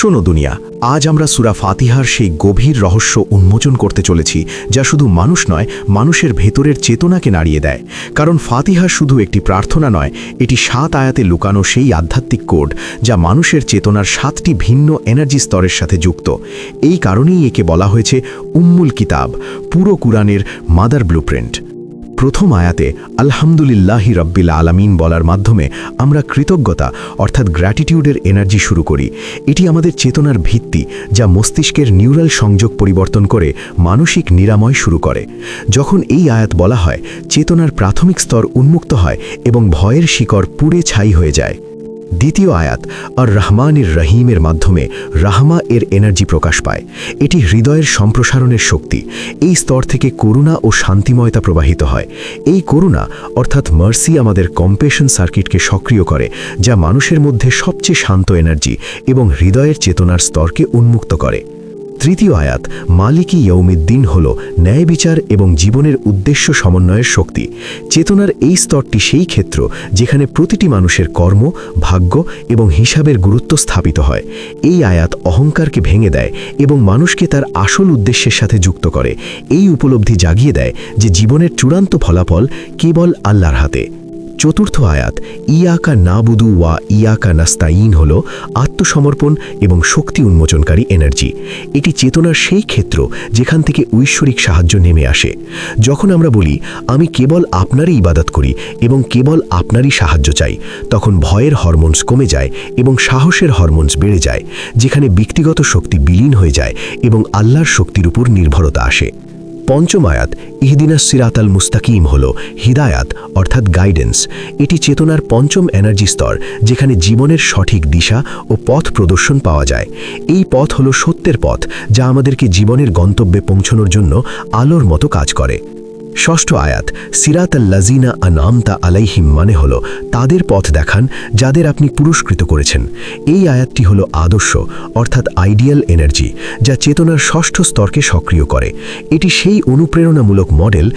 শোনো দুনিয়া, আজ আমরা সুরা ফাতিহার সেই গভীর রহস্য উন্মোচন করতে চলেছি, যা শুধু মানুষ নয়, মানুষের ভেতরের চেতনাকে নাড়িয়ে দেয়। কারণ ফাতিহা শুধু একটি প্রার্থনা নয়, এটি সাত আয়াতে লুকানো সেই আধ্যাত্মিক কোড, যা মানুষের চেতনার সাতটি ভিন্ন এনার্জি স্তরের সাথে যুক্ত। এই কারণেই একে বলা হয়েছে উম্মুল কিতাব, পুরো কুরআনের মাদার ব্লুপ্রিন্ট প্রথম আয়াতে আলহামদুলিল্লাহি রব্বিল আলামিন বলার মাধ্যমে আমরা কৃতজ্ঞতা, অর্থাৎ গ্র্যাটিটিউডের এনার্জি শুরু করি। এটি আমাদের চেতনার ভিত্তি, যা মস্তিষ্কের নিউরাল সংযোগ পরিবর্তন করে মানসিক নিরাময় শুরু করে। যখন এই আয়াত বলা হয়, চেতনার প্রাথমিক স্তর উন্মুক্ত হয় এবং ভয়ের শিকড় পুড়ে ছাই হয়ে যায়। দ্বিতীয় আয়াত আর রহমানের রহিমের মাধ্যমে রাহমা এর এনার্জি প্রকাশ পায়। এটি হৃদয়ের সম্প্রসারণের শক্তি। এই স্তর থেকে করুণা ও শান্তিময়তা প্রবাহিত হয়। এই করুণা, অর্থাৎ মার্সি আমাদের কম্পেশন সার্কিটকে সক্রিয় করে, যা মানুষের মধ্যে সবচেয়ে শান্ত এনার্জি এবং হৃদয়ের চেতনার স্তরকে উন্মুক্ত করে। তৃতীয় আয়াত, মালিকি ইয়ৌমিদ্দিন হল ন্যায় বিচার এবং জীবনের উদ্দেশ্য সমন্বয়ের শক্তি। চেতনার এই স্তরটি সেই ক্ষেত্র যেখানে প্রতিটি মানুষের কর্ম, ভাগ্য এবং হিসাবের গুরুত্ব স্থাপিত হয়। এই আয়াত অহংকারকে ভেঙে দেয় এবং মানুষকে তার আসল উদ্দেশ্যের সাথে যুক্ত করে। এই উপলব্ধি জাগিয়ে দেয় যে জীবনের চূড়ান্ত ফলাফল কেবল আল্লাহর হাতে। চতুর্থ আয়াত, ইয়াকা নাবুদু ওয়া ইয়াকা নাস্তাইন হল আত্মসমর্পণ এবং শক্তি উন্মোচনকারী এনার্জি। এটি চেতনার সেই ক্ষেত্র যেখান থেকে ঐশ্বরিক সাহায্য নেমে আসে। যখন আমরা বলি, আমি কেবল আপনারই ইবাদত করি এবং কেবল আপনারই সাহায্য চাই তখন ভয়ের হরমোনস কমে যায় এবং সাহসের হরমোনস বেড়ে যায়, যেখানে ব্যক্তিগত শক্তি বিলীন হয়ে যায় এবং আল্লাহর শক্তির উপর নির্ভরতা আসে। পঞ্চম আয়াত, ইহদিনা সিরাত আল মুস্তাকিম হল হিদায়াত, অর্থাৎ গাইডেন্স এটি চেতনার পঞ্চম এনার্জি স্তর, যেখানে জীবনের সঠিক দিশা ও পথ প্রদর্শন পাওয়া যায়। এই পথ হল সত্যের পথ, যা আমাদেরকে জীবনের গন্তব্যে পৌঁছনোর জন্য আলোর মতো কাজ করে। ষষ্ঠ আয়াত, সিরাত আল্লাজিনা আনামতা আলাইহিম মানে হল তাদের পথ দেখান যাদের আপনি পুরস্কৃত করেছেন। এই আয়াতটি হল আদর্শ, অর্থাৎ আইডিয়াল এনার্জি, যা চেতনার ষষ্ঠ স্তরকে সক্রিয় করে। এটি সেই অনুপ্রেরণামূলক মডেল